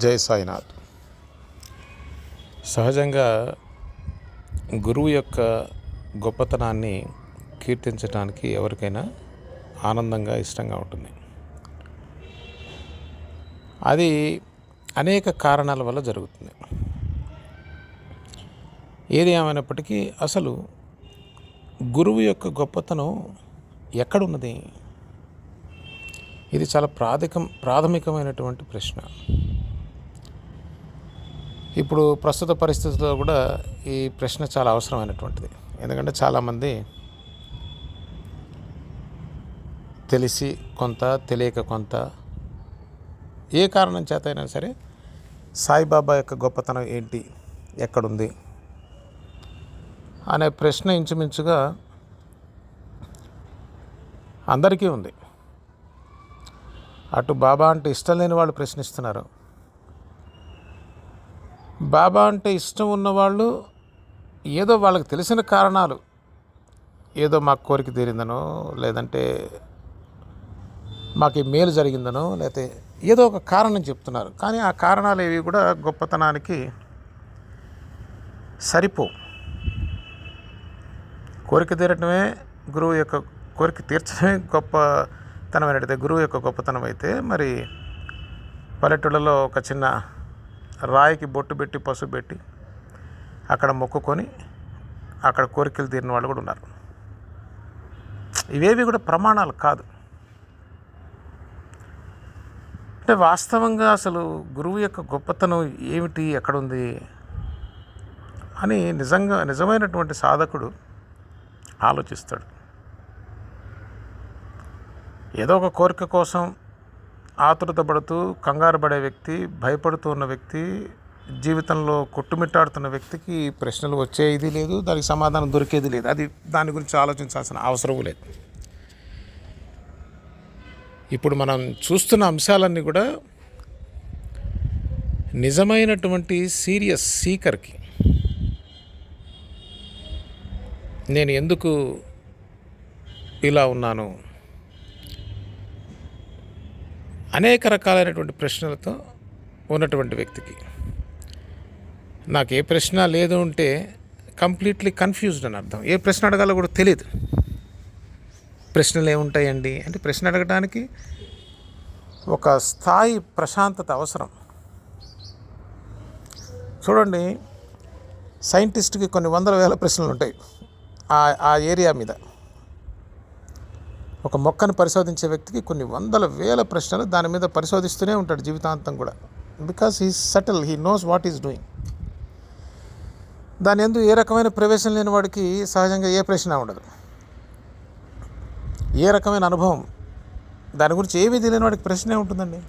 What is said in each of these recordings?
జై సాయినాథ్. సహజంగా గురువు యొక్క గొప్పతనాన్ని కీర్తించడానికి ఎవరికైనా ఆనందంగా ఇష్టంగా ఉంటుంది. అది అనేక కారణాల వల్ల జరుగుతుంది. ఏది ఏమైనప్పటికీ అసలు గురువు యొక్క గొప్పతనం ఎక్కడున్నది? ఇది చాలా ప్రాథమికం ప్రాథమికమైనటువంటి ప్రశ్న. ఇప్పుడు ప్రస్తుత పరిస్థితుల్లో కూడా ఈ ప్రశ్న చాలా అవసరమైనటువంటిది. ఎందుకంటే చాలామంది తెలిసి కొంత తెలియక కొంత ఏ కారణం చేత అయినా సరే సాయిబాబా యొక్క గొప్పతనం ఏంటి ఎక్కడుంది అనే ప్రశ్న ఇంచుమించుగా అందరికీ ఉంది. అటు బాబా అంటే ఇష్టం లేని వాళ్ళు ప్రశ్నిస్తున్నారు. బాబా అంటే ఇష్టం ఉన్నవాళ్ళు ఏదో వాళ్ళకి తెలిసిన కారణాలు. ఏదో మాకు కోరిక తీరిందనో లేదంటే మాకు మేలు జరిగిందనో లేకపోతే ఏదో ఒక కారణం చెప్తున్నారు. కానీ ఆ కారణాలు ఏవి కూడా గొప్పతనానికి సరిపో కోరిక తీరటమే గురువు యొక్క కోరిక తీర్చడమే గొప్పతనం అయితే గురువు యొక్క గొప్పతనం అయితే మరి పల్లెటూళ్ళలో ఒక చిన్న రాయికి బొట్టు పెట్టి పసుపు పెట్టి అక్కడ మొక్కుకొని అక్కడ కోరికలు తీరిన వాళ్ళు కూడా ఉన్నారు. ఇవేవి కూడా ప్రమాణాలు కాదు. అంటే వాస్తవంగా అసలు గురువు యొక్క గొప్పతనం ఏమిటి ఎక్కడుంది అని నిజంగా నిజమైనటువంటి సాధకుడు ఆలోచిస్తాడు. ఏదో ఒక కోరిక కోసం ఆతృతపడుతూ కంగారు పడే వ్యక్తి భయపడుతూ ఉన్న వ్యక్తి జీవితంలో కొట్టుమిట్టాడుతున్న వ్యక్తికి ప్రశ్నలు వచ్చేది లేదు దానికి సమాధానం దొరికేది లేదు. అది దాని గురించి ఆలోచించాల్సిన అవసరం లేదు. ఇప్పుడు మనం చూస్తున్న అంశాలన్నీ కూడా నిజమైనటువంటి సీరియస్ సీకర్కి. నేను ఎందుకు ఇలా ఉన్నాను? అనేక రకాలైనటువంటి ప్రశ్నలతో ఉన్నటువంటి వ్యక్తికి. నాకు ఏ ప్రశ్న లేదు ఉంటే కంప్లీట్లీ కన్ఫ్యూజ్డ్ అని అర్థం. ఏ ప్రశ్న అడగాలో కూడా తెలియదు ప్రశ్నలు ఏముంటాయండి? అంటే ప్రశ్న అడగడానికి ఒక స్థాయి ప్రశాంతత అవసరం. చూడండి సైంటిస్ట్కి కొన్ని వందల వేల ప్రశ్నలు ఉంటాయి ఆ ఏరియా మీద. ఒక మొక్కను పరిశోధించే వ్యక్తికి కొన్ని వందల వేల ప్రశ్నలు దాని మీద పరిశోధిస్తూనే ఉంటాడు జీవితాంతం కూడా. Because he subtle he knows what is doing దాని ఎందు ఏ రకమైన ప్రవేశం లేని వాడికి సహజంగా ఏ ప్రశ్న ఉండదు. ఏ రకమైన అనుభవం? దాని గురించి ఏమీ తెలియని వాడికి ప్రశ్నే ఉంటుందండి.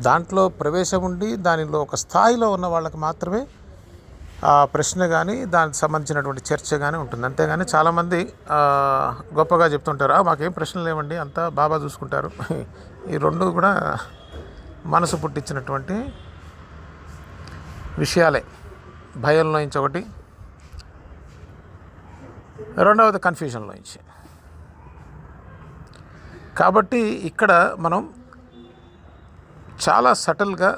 దాంట్లో ప్రవేశం ఉండి దానిలో ఒక స్థాయిలో ఉన్న వాళ్ళకి మాత్రమే ఆ ప్రశ్న కానీ దానికి సంబంధించినటువంటి చర్చ కానీ ఉంటుంది. అంతేగాని చాలామంది గొప్పగా చెప్తుంటారు "ఆ, మాకేం ప్రశ్నలు లేవండి అంతా బాబా చూసుకుంటారు. ఈ రెండు కూడా మనసు పుట్టించినటువంటి విషయాలే. భయంలో నుంచి ఒకటి. రెండవది కన్ఫ్యూజన్లో నుంచి. కాబట్టి ఇక్కడ మనం చాలా సటిల్గా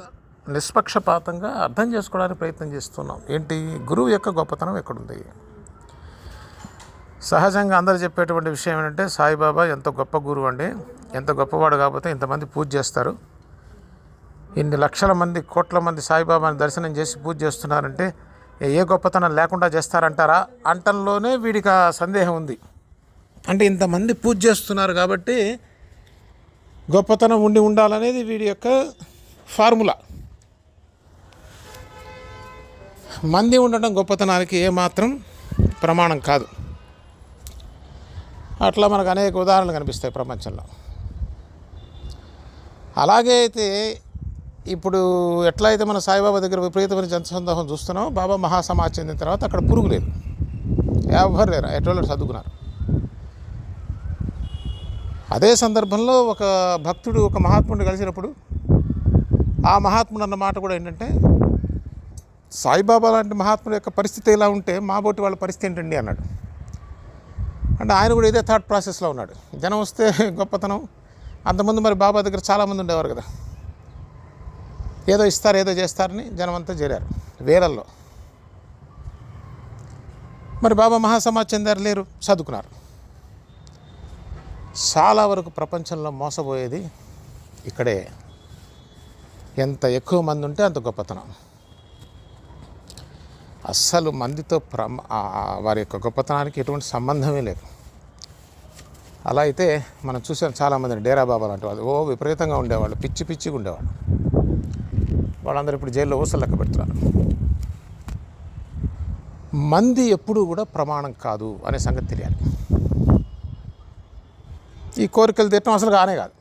నిష్పక్షపాతంగా అర్థం చేసుకోవడానికి ప్రయత్నం చేస్తున్నాం. ఏంటి? గురువు యొక్క గొప్పతనం ఎక్కడుంది? సహజంగా అందరు చెప్పేటువంటి విషయం ఏంటంటే సాయిబాబా ఎంత గొప్ప గురువు అండి. ఎంత గొప్పవాడు కాకపోతే ఇంతమంది పూజ చేస్తారు. ఇన్ని లక్షల మంది కోట్ల మంది సాయిబాబాని దర్శనం చేసి పూజ చేస్తున్నారంటే ఏ గొప్పతనం లేకుండా చేస్తారంటారా? అంటంలోనే వీడికి ఆ సందేహం ఉంది. అంటే ఇంతమంది పూజ చేస్తున్నారు కాబట్టి గొప్పతనం ఉండి ఉండాలనేది వీడి యొక్క ఫార్ములా. మంది ఉండటం గొప్పతనానికి ఏమాత్రం ప్రమాణం కాదు. అట్లా మనకు అనేక ఉదాహరణలు కనిపిస్తాయి ప్రపంచంలో. అలాగే అయితే ఇప్పుడు ఎట్లయితే మన సాయిబాబా దగ్గర విపరీతమైన జనసందోహం చూస్తున్నామో బాబా మహాసమాజ్ చెందిన తర్వాత అక్కడ పురుగు లేదు. ఎవరు లేరు ఎటువంటి చదువుకున్నారు అదే సందర్భంలో ఒక భక్తుడు ఒక మహాత్ముడు కలిసినప్పుడు ఆ మహాత్ముడు అన్న మాట కూడా ఏంటంటే సాయిబాబా లాంటి మహాత్ముల యొక్క పరిస్థితి ఎలా ఉంటే మాబోటి వాళ్ళ పరిస్థితి ఏంటండి అన్నాడు. అంటే ఆయన కూడా ఇదే థాట్ ప్రాసెస్లో ఉన్నాడు. జనం వస్తే గొప్పతనం. అంతకుముందు మరి బాబా దగ్గర చాలామంది ఉండేవారు కదా. ఏదో ఇస్తారు ఏదో చేస్తారని జనమంతా చేరారు వేలల్లో. మరి బాబా మహాసమాజ్ చెందారు లేరు చదువుకున్నారు చాలా వరకు ప్రపంచంలో మోసపోయేది ఇక్కడే. ఎంత ఎక్కువ మంది ఉంటే అంత గొప్పతనం. అస్సలు మందితో ప్రమ వారి యొక్క గొప్పతనానికి ఎటువంటి సంబంధమే లేదు. అలా అయితే మనం చూసాం చాలామందిని డేరా బాబా లాంటి వాళ్ళు. ఓ విపరీతంగా ఉండేవాళ్ళు పిచ్చి పిచ్చిగా ఉండేవాళ్ళు. వాళ్ళందరూ ఇప్పుడు జైల్లో ఊసలు లెక్క పెడుతున్నారు. మంది ఎప్పుడూ కూడా ప్రమాణం కాదు అనే సంగతి తెలియాలి. ఈ కోరికలు తీయటం అసలు కానే కాదు.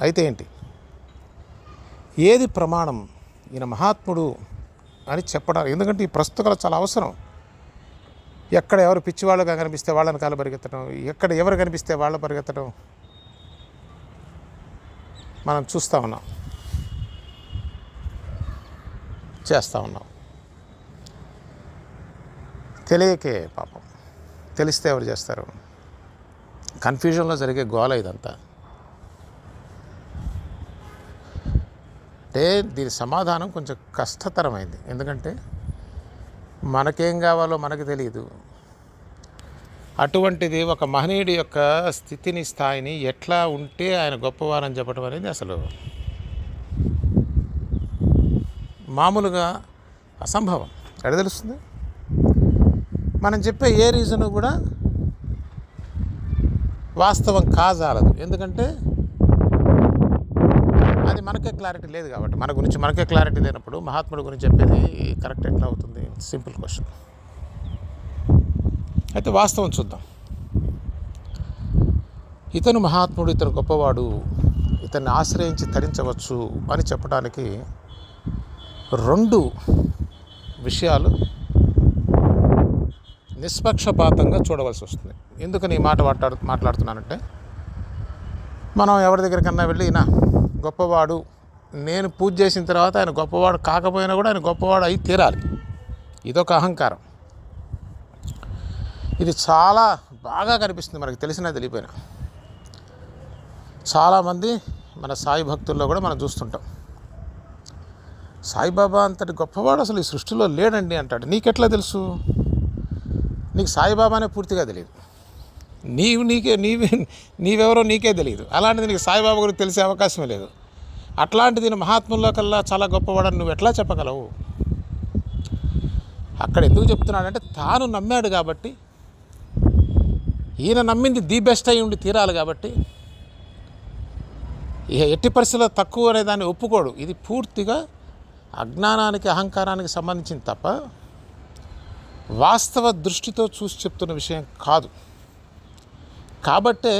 అయితే ఏంటి? ఏది ప్రమాణం? ఈయన మహాత్ముడు అని చెప్పడానికి ఎందుకంటే ఈ ప్రస్తుతకాలు చాలా అవసరం. ఎక్కడ ఎవరు పిచ్చివాళ్ళుగా కనిపిస్తే వాళ్ళని కాలు పరిగెత్తడం ఎక్కడ ఎవరు కనిపిస్తే వాళ్ళు పరిగెత్తడం మనం చూస్తూ ఉన్నాం. చేస్తూ ఉన్నాం. తెలియకే పాపం. తెలిస్తే ఎవరు చేస్తారు? కన్ఫ్యూజన్లో జరిగే గోల ఇదంతా. అంటే దీని సమాధానం కొంచెం కష్టతరమైంది. ఎందుకంటే మనకేం కావాలో మనకు తెలియదు. అటువంటిది ఒక మహనీయుడి యొక్క స్థితిని స్థాయిని ఎట్లా ఉంటే ఆయన గొప్పవారని చెప్పడం అనేది అసలు మామూలుగా అసంభవం. ఎక్కడ తెలుస్తుంది? మనం చెప్పే ఏ రీజను కూడా వాస్తవం కాజాలదు. ఎందుకంటే మనకే క్లారిటీ లేదు కాబట్టి మన గురించి మనకే క్లారిటీ లేనప్పుడు మహాత్ముడి గురించి చెప్పేది కరెక్ట్ ఎట్లా అవుతుంది? సింపుల్ క్వశ్చన్ అయితే వాస్తవం చూద్దాం. ఇతను మహాత్ముడు ఇతను గొప్పవాడు ఇతన్ని ఆశ్రయించి తరించవచ్చు అని చెప్పడానికి రెండు విషయాలు నిష్పక్షపాతంగా చూడవలసి వస్తుంది. ఎందుకని ఈ మాట మాట్లాడు మాట్లాడుతున్నానంటే మనం ఎవరి దగ్గరికన్నా వెళ్ళి గొప్పవాడు. నేను పూజ చేసిన తర్వాత ఆయన గొప్పవాడు కాకపోయినా కూడా ఆయన గొప్పవాడు అయి తీరాలి. ఇదొక అహంకారం. ఇది చాలా బాగా కనిపిస్తుంది మనకు తెలిసినా తెలియపోయినా. చాలామంది మన సాయి భక్తుల్లో కూడా మనం చూస్తుంటాం. సాయిబాబా అంతటి గొప్పవాడు అసలు ఈ సృష్టిలో లేడండి అంటాడు. నీకెట్లా తెలుసు? నీకు సాయిబాబానే పూర్తిగా తెలియదు. నీవు నీకే నీవే నీవెవరో నీకే తెలియదు. అలాంటిది నీకు సాయిబాబా గురించి తెలిసే అవకాశమే లేదు. అట్లాంటిది మహాత్ముల్లో కల్లా చాలా గొప్పవాడని నువ్వు ఎట్లా చెప్పగలవు? అక్కడ ఎందుకు చెప్తున్నాడంటే తాను నమ్మాడు కాబట్టి ఈయన నమ్మింది ది బెస్ట్ అయి ఉండి తీరాలి కాబట్టి ఇక ఎట్టి పరిస్థితుల్లో తక్కువ అనే దాన్ని ఒప్పుకోడు. ఇది పూర్తిగా అజ్ఞానానికి అహంకారానికి సంబంధించింది తప్ప వాస్తవ దృష్టితో చూసి చెప్తున్న విషయం కాదు. కాబట్టే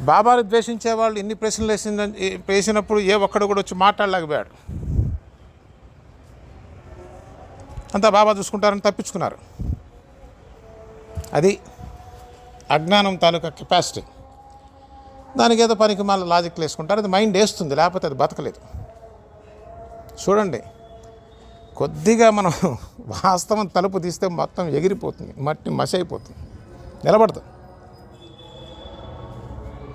బాబాను ద్వేషించే వాళ్ళు ఇన్ని ప్రశ్నలు వేసిందని వేసినప్పుడు ఏ ఒక్కడు కూడా వచ్చి మాట్లాడలేకపోయాడు. అంతా బాబా చూసుకుంటారని తప్పించుకున్నారు. అది అజ్ఞానం తాలూకా కెపాసిటీ. దానికి ఏదో పనికి మళ్ళీ లాజిక్లు వేసుకుంటారు. అది మైండ్ వేస్తుంది లేకపోతే అది బతకలేదు. చూడండి కొద్దిగా మనం వాస్తవం తలుపు తీస్తే మొత్తం ఎగిరిపోతుంది మట్టి మసైపోతుంది. నిలబడదు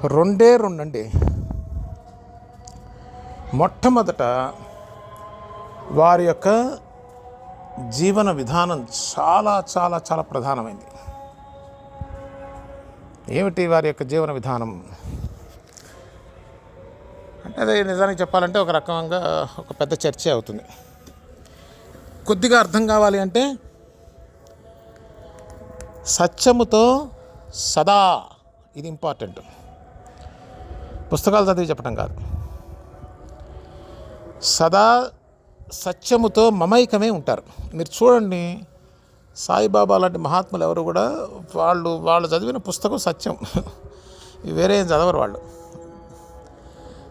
రెండే రెండండి. మొట్టమొదట వారి యొక్క జీవన విధానం చాలా చాలా చాలా ప్రధానమైంది. ఏమిటి వారి యొక్క జీవన విధానం? అంటే అదే నిజానికి చెప్పాలంటే ఒక రకంగా ఒక పెద్ద చర్చ అవుతుంది. కొద్దిగా అర్థం కావాలి అంటే సత్యముతో సదా. ఇది ఇంపార్టెంట్. పుస్తకాలు చదివి చెప్పడం కాదు. సదా సత్యముతో మమైకమే ఉంటారు. మీరు చూడండి సాయిబాబా లాంటి మహాత్ములు ఎవరు కూడా వాళ్ళు వాళ్ళు చదివిన పుస్తకం సత్యం. వేరే ఏం చదవరు వాళ్ళు.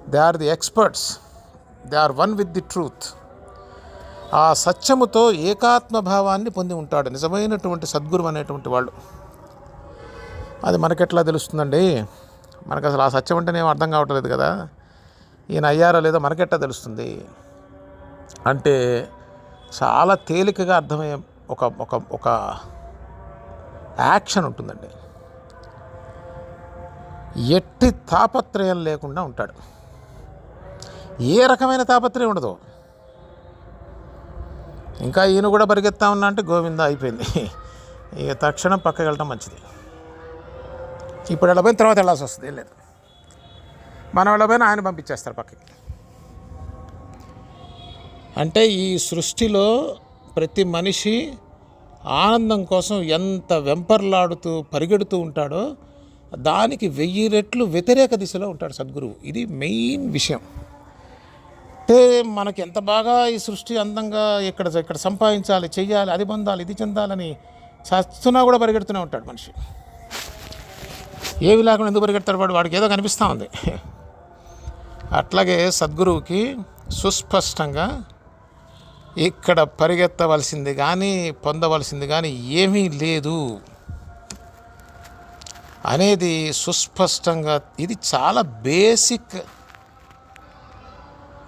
They are the experts they are one with the truth ఆ సత్యముతో ఏకాత్మ భావాన్ని పొంది ఉంటాడు. నిజమైనటువంటి సద్గురు అనేటువంటి వాళ్ళు అది మనకెట్లా తెలుస్తుందండి? మనకు అసలు ఆ సత్యం అంటేనే అర్థం కావట్లేదు కదా? ఈయన అయ్యారో లేదో మనకెట్టా తెలుస్తుంది? అంటే చాలా తేలికగా అర్థమయ్యే ఒక ఒక ఒక యాక్షన్ ఉంటుందండి. ఎట్టి తాపత్రయం లేకుండా ఉంటాడు. ఏ రకమైన తాపత్రయం ఉండదు. ఇంకా ఈయన కూడా పరిగెత్తా ఉన్నా అంటే గోవింద అయిపోయింది. ఇక తక్షణం పక్కకి వెళ్ళటం మంచిది. ఇప్పుడు వెళ్ళబోయిన తర్వాత వెళ్ళాల్సి వస్తుంది ఏం లేదు. మనం వెళ్ళబోయిన ఆయన పంపించేస్తారు పక్కకి. అంటే ఈ సృష్టిలో ప్రతి మనిషి ఆనందం కోసం ఎంత వెంపర్లాడుతూ పరిగెడుతూ ఉంటాడో దానికి వెయ్యి రెట్లు వ్యతిరేక దిశలో ఉంటాడు సద్గురువు. ఇది మెయిన్ విషయం. అంటే మనకి ఎంత బాగా ఈ సృష్టి అందంగా ఇక్కడ ఇక్కడ సంపాదించాలి చెయ్యాలి అది పొందాలి ఇది చెందాలని చస్తున్నా కూడా పరిగెడుతూనే ఉంటాడు మనిషి. ఏవి లేకుండా ఎందుకు పరిగెడతాడు వాడు? వాడికి ఏదో కనిపిస్తూ ఉంది. అట్లాగే సద్గురువుకి సుస్పష్టంగా ఇక్కడ పరిగెత్తవలసింది కానీ పొందవలసింది కానీ ఏమీ లేదు అనేది సుస్పష్టంగా ఇది చాలా బేసిక్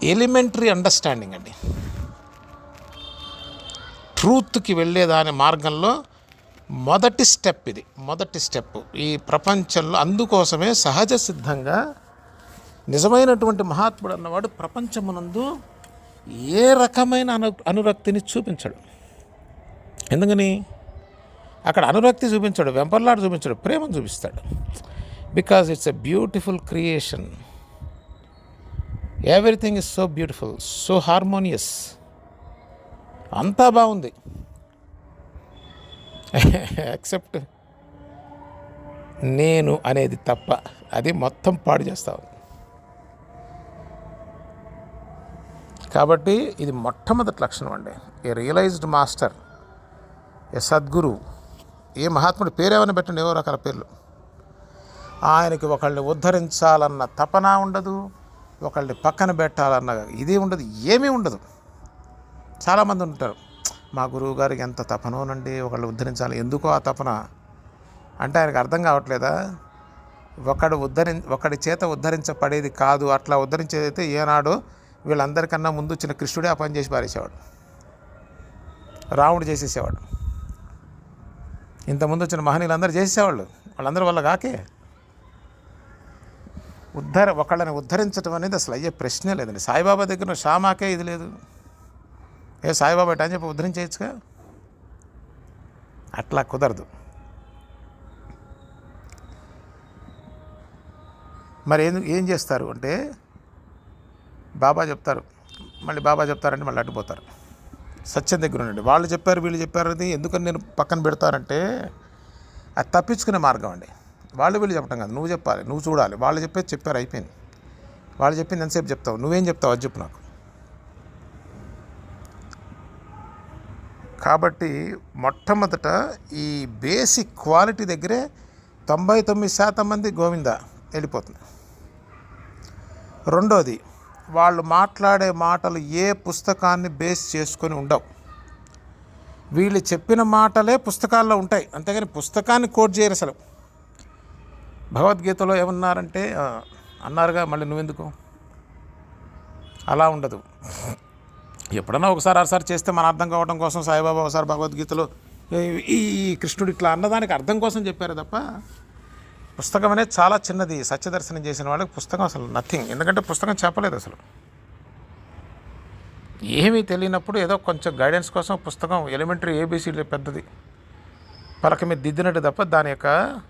ఎలిమెంటరీ అండర్స్టాండింగ్ అండి. ట్రూత్కి వెళ్ళేదాని మార్గంలో మొదటి స్టెప్ ఇది మొదటి స్టెప్. ఈ ప్రపంచంలో అందుకోసమే సహజ సిద్ధంగా నిజమైనటువంటి మహాత్ముడు అన్నవాడు ప్రపంచమునందు ఏ రకమైన అను అనురక్తిని చూపించడు. ఎందుకని? అక్కడ అనురక్తి చూపించాడు వెంపర్లాడు చూపించాడు ప్రేమను చూపిస్తాడు. Because it's a beautiful creation everything is so beautiful so harmonious అంతా బాగుంది. ఎక్సెప్ట్ నేను అనేది తప్ప అది మొత్తం పాడు చేస్తా ఉంది కాబట్టి ఇది మొట్టమొదటి లక్షణం అండి. ఏ రియలైజ్డ్ మాస్టర్ ఏ సద్గురు ఏ మహాత్ముడి పేరేమైనా పెట్టండి ఏవో రకాల పేర్లు. ఆయనకి ఒకళ్ళని ఉద్ధరించాలన్న తపన ఉండదు. ఒకళ్ళని పక్కన పెట్టాలన్న ఇది ఉండదు ఏమీ ఉండదు. చాలామంది ఉంటారు మా గురువు గారికి ఎంత తపనోనండి ఒకళ్ళు ఉద్ధరించాలి ఎందుకో ఆ తపన? అంటే ఆయనకు అర్థం కావట్లేదా? ఒకడు ఉద్ధరి ఒకడి చేత ఉద్ధరించబడేది కాదు అట్లా ఉద్ధరించేదైతే ఏనాడు వీళ్ళందరికన్నా ముందు వచ్చిన కృష్ణుడే ఆ పని చేసి పారేసేవాడు. రాముడు చేసేసేవాడు. ఇంతకుముందు వచ్చిన మహనీయులందరూ చేసేవాళ్ళు వాళ్ళందరి వల్ల కాకే. ఉద్ధర ఒకళ్ళని ఉద్ధరించడం అనేది అసలు అయ్యే ప్రశ్నే లేదండి. సాయిబాబా దగ్గర షామాకే ఇది లేదు. ఏ సాయిబాబా అని చెప్పి ఉద్ధరించేయచ్చుగా? అట్లా కుదరదు. మరి ఏం ఏం చేస్తారు అంటే బాబా చెప్తారు. మళ్ళీ బాబా చెప్తారంటే మళ్ళీ అడ్డుపోతారు సత్యం దగ్గర ఉండండి. వాళ్ళు చెప్పారు వీళ్ళు చెప్పారు అది ఎందుకని నేను పక్కన పెడతారంటే అది తప్పించుకునే మార్గం అండి. వాళ్ళు వీళ్ళు చెప్పడం కాదు. నువ్వు చెప్పాలి నువ్వు చూడాలి. వాళ్ళు చెప్పేది చెప్పారు అయిపోయింది. వాళ్ళు చెప్పింది ఎంతసేపు చెప్తావు? నువ్వేం చెప్తావు? అది చెప్పు నాకు. కాబట్టి మొట్టమొదట ఈ బేసిక్ క్వాలిటీ దగ్గరే తొంభై తొమ్మిది శాతం మంది గోవింద వెళ్ళిపోతుంది రెండోది వాళ్ళు మాట్లాడే మాటలు ఏ పుస్తకాన్ని బేస్ చేసుకొని ఉండవు. వీళ్ళు చెప్పిన మాటలే పుస్తకాల్లో ఉంటాయి. అంతేగాని పుస్తకాన్ని కోట్ చేయరు అసలు. భగవద్గీతలో ఏమన్నారంటే అన్నారుగా మళ్ళీ నువ్వెందుకు? అలా ఉండదు. ఎప్పుడన్నా ఒకసారి అరసారి చేస్తే మన అర్థం కావడం కోసం సాయిబాబా ఒకసారి భగవద్గీతలో ఈ- ఈ కృష్ణుడు ఇట్లా అన్నదానికి అర్థం కోసం చెప్పారు తప్ప పుస్తకం అనేది చాలా చిన్నది. సత్యదర్శనం చేసిన వాళ్ళకి పుస్తకం అసలు నథింగ్ ఎందుకంటే పుస్తకం చెప్పలేదు అసలు. ఏమీ తెలియనప్పుడు ఏదో కొంచెం గైడెన్స్ కోసం పుస్తకం ఎలిమెంటరీ ఏబీసీలు పెద్దది. పలక మీద దిద్దినట్టు తప్ప దాని యొక్క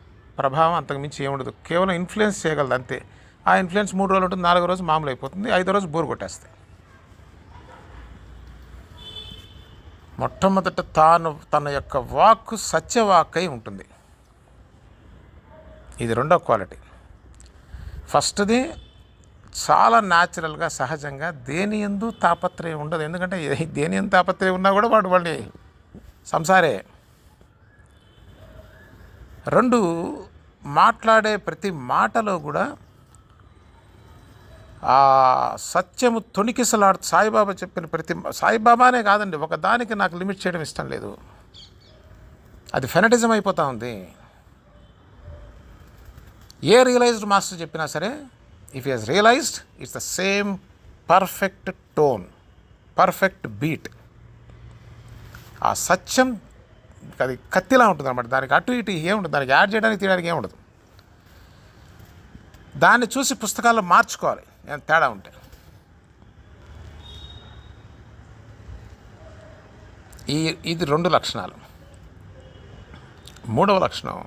ప్రభావం అంతకుమించి ఏముండదు. కేవలం ఇన్ఫ్లుయెన్స్ చేయగలదు అంతే. ఆ ఇన్ఫ్లుయెన్స్ మూడు రోజులు ఉంటుంది నాలుగో రోజు మామూలు అయిపోతుంది ఐదో రోజు బోరు కొట్టేస్తాయి. మొట్టమొదట తాను తన యొక్క వాక్కు సత్యవాక్ అయి ఉంటుంది. ఇది రెండో క్వాలిటీ ఫస్ట్ది చాలా న్యాచురల్గా సహజంగా దేని ఎందు తాపత్రయం ఉండదు. ఎందుకంటే దేని ఎందు తాపత్రయం ఉన్నా కూడా వాడు వాళ్ళని సంసారే. రెండు మాట్లాడే ప్రతి మాటలో కూడా ఆ సత్యము తొణికిసలాడు సాయిబాబా చెప్పిన ప్రతి సాయిబాబానే కాదండి ఒక దానికి నాకు లిమిట్ చేయడం ఇష్టం లేదు. అది ఫెనటిజం అయిపోతూ ఉంది. ఏ రియలైజ్డ్ మాస్టర్ చెప్పినా సరే if is realized it's the same perfect tone perfect beat ఆ సత్యం అది కత్తిలా ఉంటుంది అనమాట దానికి అటు ఇటు ఏముండదు. దానికి యాడ్ చేయడానికి తీయడానికి ఏముండదు. దాన్ని చూసి పుస్తకాల్లో మార్చుకోవాలి. తేడా ఉంటే. ఈ ఇది రెండు లక్షణాలు. మూడవ లక్షణం.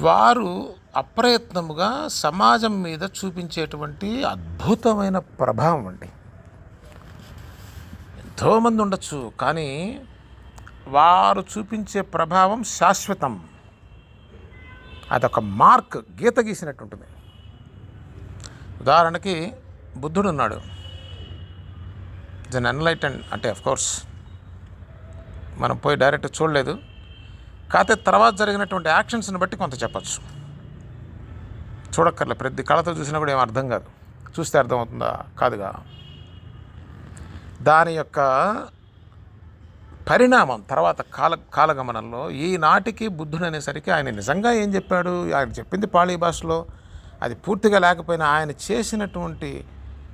వారు అప్రయత్నముగా సమాజం మీద చూపించేటువంటి అద్భుతమైన ప్రభావం అండి. ఎంతోమంది ఉండొచ్చు కానీ వారు చూపించే ప్రభావం శాశ్వతం. అదొక మార్క్ గీత గీసినట్టు ఉంటుంది ఉదాహరణకి బుద్ధుడు ఉన్నాడు. దెన్ అన్లైటన్ అంటే అఫ్ కోర్స్ మనం పోయి డైరెక్ట్ చూడలేదు. కాకపోతే తర్వాత జరిగినటువంటి యాక్షన్స్ని బట్టి కొంత చెప్పచ్చు. చూడక్కర్లే ప్రతి కళతో చూసినా కూడా ఏం అర్థం కాదు. చూస్తే అర్థమవుతుందా? కాదుగా. దాని యొక్క పరిణామం తర్వాత కాల కాలగమనంలో ఈనాటికి బుద్ధుడు అనేసరికి ఆయన నిజంగా ఏం చెప్పాడు? ఆయన చెప్పింది పాళీ భాషలో. అది పూర్తిగా లేకపోయినా ఆయన చేసినటువంటి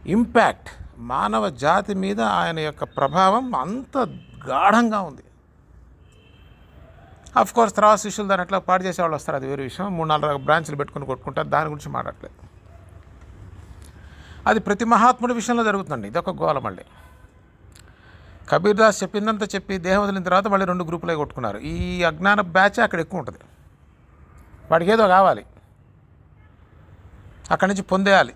ఇంపాక్ట్ మానవ జాతి మీద ఆయన యొక్క ప్రభావం అంత గాఢంగా ఉంది. అఫ్ కోర్స్ తర్వాత శిష్యులు దాని అట్లా పాడు చేసే వాళ్ళు వస్తారు? అది వేరే విషయం. మూడు నాలుగు బ్రాంచ్లు పెట్టుకుని కొట్టుకుంటారు. దాని గురించి మాట్లాడలేదు. అది ప్రతి మహాత్ముడి విషయంలో జరుగుతుందండి. ఇదొక గోల మళ్ళీ. కబీర్ దాస్ చెప్పిందంతా చెప్పి దేహం వదిలిన తర్వాత మళ్ళీ రెండు గ్రూపులే కొట్టుకున్నారు. ఈ అజ్ఞాన బ్యాచ్ అక్కడ ఎక్కువ ఉంటుంది. వాడికి ఏదో కావాలి. అక్కడి నుంచి పొందేయాలి.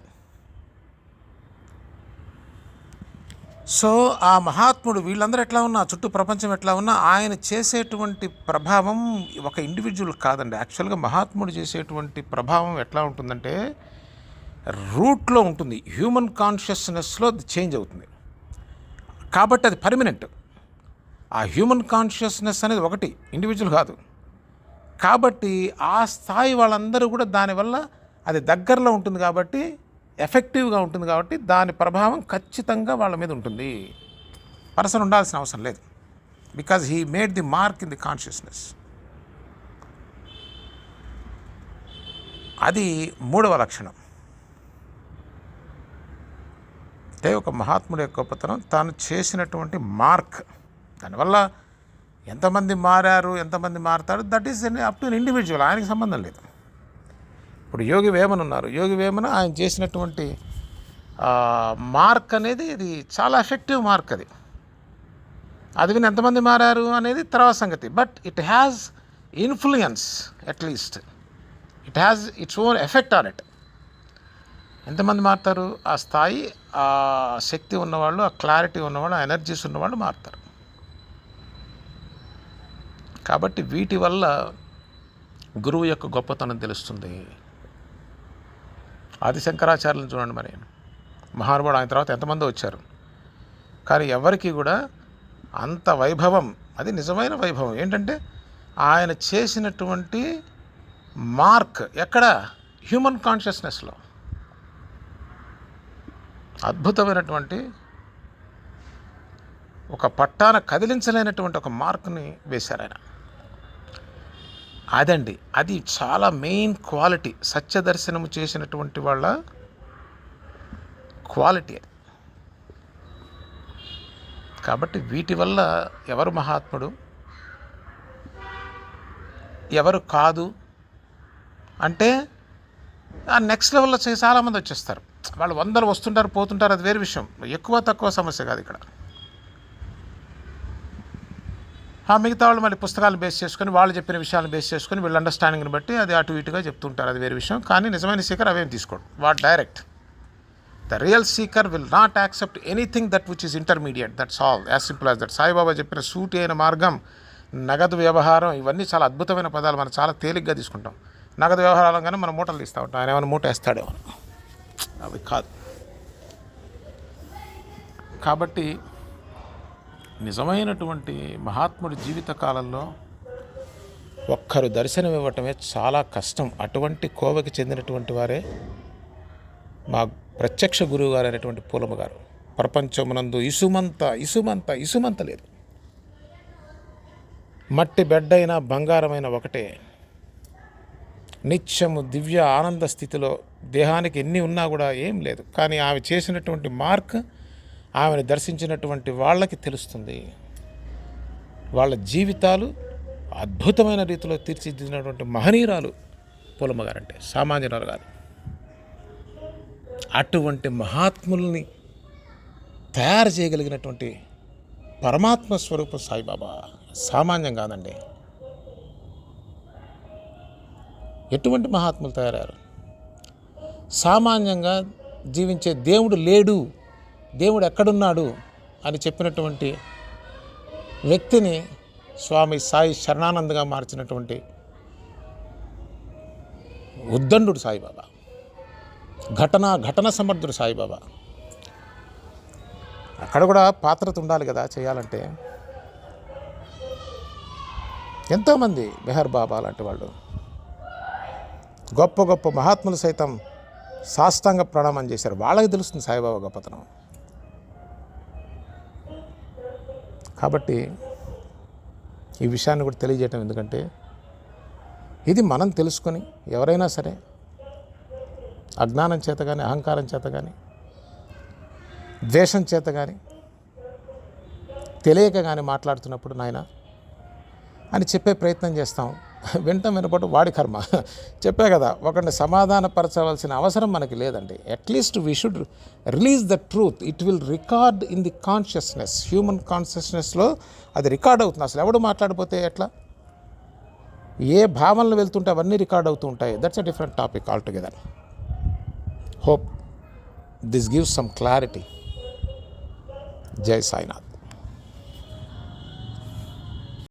సో ఆ మహాత్ముడు వీళ్ళందరూ ఎట్లా ఉన్నా చుట్టూ ప్రపంచం ఎట్లా ఉన్నా ఆయన చేసేటువంటి ప్రభావం ఒక ఇండివిజువల్ కాదండి. యాక్చువల్గా మహాత్ముడు చేసేటువంటి ప్రభావం ఎట్లా ఉంటుందంటే రూట్లో ఉంటుంది. హ్యూమన్ కాన్షియస్నెస్లో చేంజ్ అవుతుంది. కాబట్టి అది పర్మనెంట్ ఆ హ్యూమన్ కాన్షియస్నెస్ అనేది ఒకటి ఇండివిజువల్ కాదు. కాబట్టి ఆ స్థాయి వాళ్ళందరూ కూడా దానివల్ల అది దగ్గరలో ఉంటుంది కాబట్టి ఎఫెక్టివ్గా ఉంటుంది కాబట్టి దాని ప్రభావం ఖచ్చితంగా వాళ్ళ మీద ఉంటుంది. పర్సన్ ఉండాల్సిన అవసరం లేదు. Because he made the mark in the consciousness అది మూడవ లక్షణం. అంటే ఒక మహాత్ముడి యొక్క గొప్పతనం తాను చేసినటువంటి మార్క్. దానివల్ల ఎంతమంది మారారు ఎంతమంది మారతారు that is up to individual ఆయనకి సంబంధం లేదు. ఇప్పుడు యోగి వేమన్ ఉన్నారు. యోగి వేమన ఆయన చేసినటువంటి మార్క్ అనేది ఇది చాలా ఎఫెక్టివ్ మార్క్ అది. అది విని ఎంతమంది మారారు అనేది తర్వాత సంగతి. But it has influence at least it has its own effect on it ఎంతమంది మారుతారు? ఆ స్థాయి ఆ శక్తి ఉన్నవాళ్ళు ఆ క్లారిటీ ఉన్నవాళ్ళు ఆ ఎనర్జీస్ ఉన్నవాళ్ళు మారుతారు. కాబట్టి వీటి వల్ల గురువు యొక్క గొప్పతనం తెలుస్తుంది. ఆది శంకరాచార్యులను చూడండి మరి. మహానుభావుడు ఆయన తర్వాత ఎంతమంది వచ్చారు. కానీ ఎవరికి కూడా అంత వైభవం అది నిజమైన వైభవం ఏంటంటే ఆయన చేసినటువంటి మార్క్ ఎక్కడ? హ్యూమన్ కాన్షియస్నెస్లో అద్భుతమైనటువంటి ఒక పట్టాన కదిలించలేనటువంటి ఒక మార్క్ని వేశారు ఆయన. అదండి అది చాలా మెయిన్ క్వాలిటీ సత్యదర్శనము చేసినటువంటి వాళ్ళ క్వాలిటీ అది. కాబట్టి వీటి వల్ల ఎవరు మహాత్ముడు ఎవరు కాదు అంటే ఆ నెక్స్ట్ లెవెల్లో చాలామంది వచ్చేస్తారు. వాళ్ళు వందలు వస్తుంటారు పోతుంటారు అది వేరే విషయం. ఎక్కువ తక్కువ సమస్య కాదు ఇక్కడ. ఆ మిగతా వాళ్ళు మళ్ళీ పుస్తకాలు బేస్ చేసుకొని వాళ్ళు చెప్పిన విషయాలను బేస్ చేసుకొని వీళ్ళ అండర్స్టాండింగ్ని బట్టి అది అటు ఇటుగా చెప్తుంటారు అది వేరే విషయం. కానీ నిజమైన సీకర్ అవేం తీసుకోడు. What direct the real seeker will not accept anything that which is intermediate that's all as simple as that Saibaba చెప్పిన సూటి అయిన మార్గం నగదు వ్యవహారం ఇవన్నీ చాలా అద్భుతమైన పదాలు మనం చాలా తేలిగ్గా తీసుకుంటాం. నగదు వ్యవహారాలు కానీ మనం మూటలు తీస్తూ ఉంటాం. ఆయన ఏమైనా మూట వేస్తాడేమో. అవి కాదు. కాబట్టి నిజమైనటువంటి మహాత్ముడి జీవిత కాలంలో ఒక్కరు దర్శనం ఇవ్వటమే చాలా కష్టం. అటువంటి కోవకి చెందినటువంటి వారే మా ప్రత్యక్ష గురువు గారు అయినటువంటి పూలమ్మ గారు. ప్రపంచమునందు ఇసుమంత ఇసుమంత ఇసుమంత లేదు. మట్టి బెడ్డైన బంగారమైన ఒకటే. నిత్యము దివ్య ఆనంద స్థితిలో దేహానికి ఎన్ని ఉన్నా కూడా ఏం లేదు. కానీ ఆమె చేసినటువంటి మార్క్ ఆమెను దర్శించినటువంటి వాళ్ళకి తెలుస్తుంది. వాళ్ళ జీవితాలు అద్భుతమైన రీతిలో తీర్చిదిద్దినటువంటి మహనీయురాలు పూలమ్మ గారంటే సామాన్యురాలు గారు అటువంటి మహాత్ముల్ని తయారు చేయగలిగినటువంటి పరమాత్మ స్వరూప సాయిబాబా సామాన్యం కాదండి. ఎటువంటి మహాత్ములు తయారయ్యారు? సామాన్యంగా జీవించే దేవుడు లేడు దేవుడు ఎక్కడున్నాడు అని చెప్పినటువంటి వ్యక్తిని స్వామి సాయి శరణానందగా మార్చినటువంటి ఉద్దండు సాయిబాబా ఘటన ఘటన సమర్థుడు సాయిబాబా. అక్కడ కూడా పాత్రత ఉండాలి కదా చేయాలంటే. ఎంతోమంది మెహర్ బాబా లాంటి వాళ్ళు గొప్ప గొప్ప మహాత్ములు సైతం సాష్టాంగ ప్రణామం చేశారు. వాళ్ళకి తెలుస్తుంది సాయిబాబా గొప్పతనం. కాబట్టి ఈ విషయాన్ని కూడా తెలియజేయటం ఎందుకంటే ఇది మనం తెలుసుకొని ఎవరైనా సరే అజ్ఞానం చేత కానీ అహంకారం చేత కానీ ద్వేషం చేత కానీ తెలియక కానీ మాట్లాడుతున్నప్పుడు నాయన అని చెప్పే ప్రయత్నం చేస్తాం. వింటాం వినపడం వాడి కర్మ. చెప్పే కదా ఒకరిని సమాధానపరచవలసిన అవసరం మనకి లేదండి. At least we should release the truth it will record in the consciousness human కాన్షియస్నెస్లో అది రికార్డ్ అవుతుంది. అసలు ఎవడు మాట్లాడిపోతే ఎట్లా? ఏ భావనలు వెళ్తుంటే అవన్నీ రికార్డ్ అవుతూ ఉంటాయి. That's a different topic altogether hope this gives some clarity జై సాయినాథ్.